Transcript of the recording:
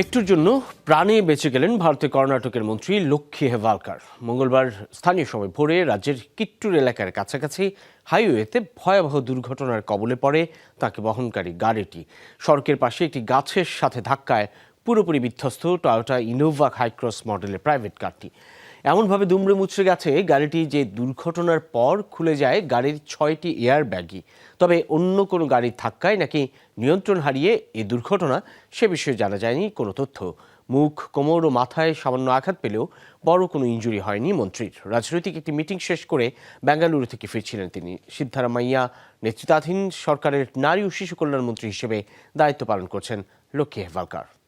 একটুর জন্য প্রাণে বেঁচে গেলেন ভারতের কর্ণাটকের মন্ত্রী লক্ষ্মী হেভালকার। মঙ্গলবার স্থানীয় সময় ভোরে রাজ্যের কিট্টুর এলাকার কাছাকাছি হাইওয়েতে ভয়াবহ দুর্ঘটনার কবলে পড়ে তাকে বহনকারী গাড়িটি। সড়কের পাশে একটি গাছের সাথে ধাক্কায় পুরোপুরি বিধ্বস্ত টয়োটা ইনোভা হাইক্রস মডেলের প্রাইভেট কারটি এমনভাবে দুমড়ে মুচড়ে গেছে গাড়িটি যে দুর্ঘটনার পর খুলে যায় গাড়ির ছয়টি এয়ার ব্যাগই তবে অন্য কোনো গাড়ির ধাক্কায় নাকি নিয়ন্ত্রণ হারিয়ে এই দুর্ঘটনা সে বিষয়ে জানা যায়নি কোনো তথ্য। মুখ, কোমর ও মাথায় সামান্য আঘাত পেলেও বড় কোনো ইঞ্জুরি হয়নি মন্ত্রীর। রাজনৈতিক একটি মিটিং শেষ করে বেঙ্গালুরু থেকে ফিরছিলেন তিনি। সিদ্ধারামাইয়া নেতৃত্বাধীন সরকারের নারী ও শিশু কল্যাণ মন্ত্রী হিসেবে দায়িত্ব পালন করছেন লক্ষ্মী হেভালকার